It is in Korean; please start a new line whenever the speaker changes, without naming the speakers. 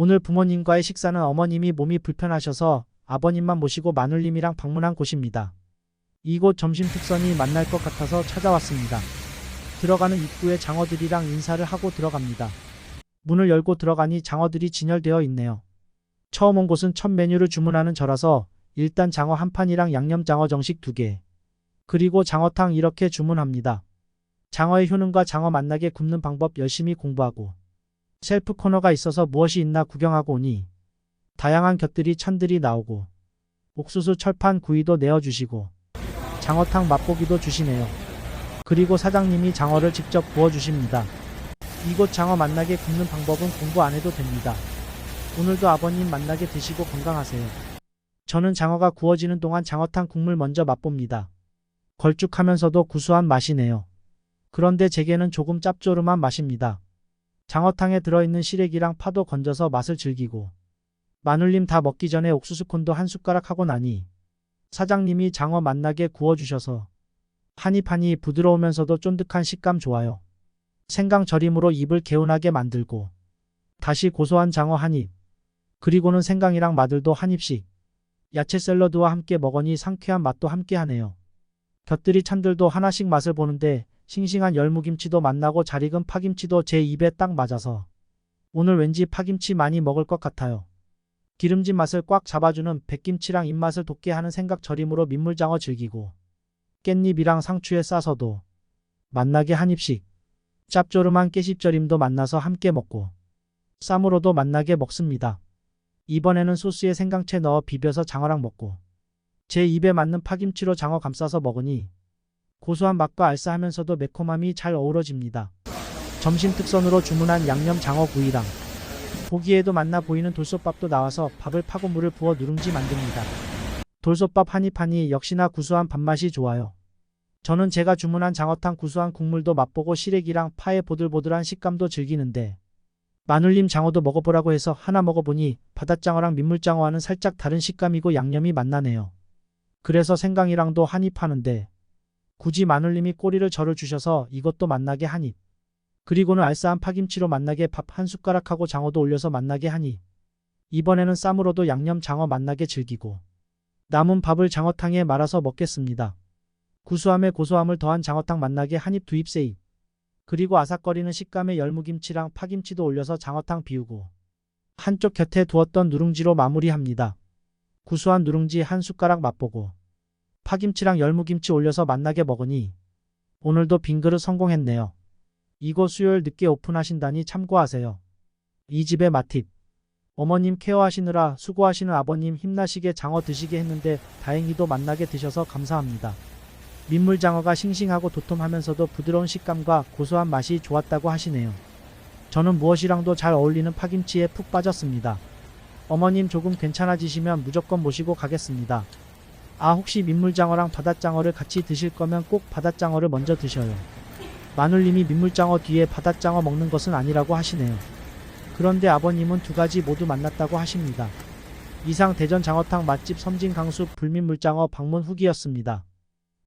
오늘 부모님과의 식사는 어머님이 몸이 불편하셔서 아버님만 모시고 마눌님이랑 방문한 곳입니다. 이곳 점심 특선이 만날 것 같아서 찾아왔습니다. 들어가는 입구에 장어들이랑 인사를 하고 들어갑니다. 문을 열고 들어가니 장어들이 진열되어 있네요. 처음 온 곳은 첫 메뉴를 주문하는 저라서 일단 장어 한 판이랑 양념 장어 정식 두 개. 그리고 장어탕 이렇게 주문합니다. 장어의 효능과 장어 맛나게 굽는 방법 열심히 공부하고 셀프 코너가 있어서 무엇이 있나 구경하고 오니 다양한 곁들이 찬들이 나오고 옥수수 철판 구이도 내어주시고 장어탕 맛보기도 주시네요. 그리고 사장님이 장어를 직접 구워주십니다. 이곳 장어 맛나게 굽는 방법은 공부 안 해도 됩니다. 오늘도 아버님 만나게 드시고 건강하세요. 저는 장어가 구워지는 동안 장어탕 국물 먼저 맛봅니다. 걸쭉하면서도 구수한 맛이네요. 그런데 제게는 조금 짭조름한 맛입니다. 장어탕에 들어있는 시래기랑 파도 건져서 맛을 즐기고 마눌님 다 먹기 전에 옥수수콘도 한 숟가락 하고 나니 사장님이 장어 맛나게 구워주셔서 한입 부드러우면서도 쫀득한 식감 좋아요. 생강 절임으로 입을 개운하게 만들고 다시 고소한 장어 한 입 그리고는 생강이랑 마들도 한 입씩 야채 샐러드와 함께 먹으니 상쾌한 맛도 함께 하네요. 곁들이 찬들도 하나씩 맛을 보는데 싱싱한 열무김치도 맛나고 잘 익은 파김치도 제 입에 딱 맞아서 오늘 왠지 파김치 많이 먹을 것 같아요. 기름진 맛을 꽉 잡아주는 백김치랑 입맛을 돋게 하는 생각 절임으로 민물장어 즐기고 깻잎이랑 상추에 싸서도 맛나게 한 입씩 짭조름한 깨씹절임도 만나서 함께 먹고 쌈으로도 맛나게 먹습니다. 이번에는 소스에 생강채 넣어 비벼서 장어랑 먹고 제 입에 맞는 파김치로 장어 감싸서 먹으니 고소한 맛과 알싸하면서도 매콤함이 잘 어우러집니다. 점심 특선으로 주문한 양념 장어 구이랑 보기에도 맛나 보이는 돌솥밥도 나와서 밥을 파고 물을 부어 누룽지 만듭니다. 돌솥밥 한입 한입 역시나 구수한 밥맛이 좋아요. 저는 제가 주문한 장어탕 구수한 국물도 맛보고 시래기랑 파의 보들보들한 식감도 즐기는데 마눌님 장어도 먹어보라고 해서 하나 먹어보니 바닷장어랑 민물장어와는 살짝 다른 식감이고 양념이 맛나네요. 그래서 생강이랑도 한입 하는데 굳이 마눌님이 꼬리를 저를 주셔서 이것도 맛나게 한입. 그리고는 알싸한 파김치로 맛나게 밥 한 숟가락하고 장어도 올려서 맛나게 하니 이번에는 쌈으로도 양념 장어 맛나게 즐기고 남은 밥을 장어탕에 말아서 먹겠습니다. 구수함에 고소함을 더한 장어탕 맛나게 한입 두입 세입 그리고 아삭거리는 식감의 열무김치랑 파김치도 올려서 장어탕 비우고 한쪽 곁에 두었던 누룽지로 마무리합니다. 구수한 누룽지 한 숟가락 맛보고 파김치랑 열무김치 올려서 맛나게 먹으니 오늘도 빈 그릇 성공했네요. 이곳 수요일 늦게 오픈하신다니 참고하세요. 이 집의 맛팁. 어머님 케어하시느라 수고하시는 아버님 힘나시게 장어 드시게 했는데 다행히도 맛나게 드셔서 감사합니다. 민물장어가 싱싱하고 도톰하면서도 부드러운 식감과 고소한 맛이 좋았다고 하시네요. 저는 무엇이랑도 잘 어울리는 파김치에 푹 빠졌습니다. 어머님 조금 괜찮아지시면 무조건 모시고 가겠습니다. 아 혹시 민물장어랑 바닷장어를 같이 드실 거면 꼭 바닷장어를 먼저 드셔요. 마눌님이 민물장어 뒤에 바닷장어 먹는 것은 아니라고 하시네요. 그런데 아버님은 두 가지 모두 만났다고 하십니다. 이상 대전 장어탕 맛집 섬진 강수 불민물장어 방문 후기였습니다.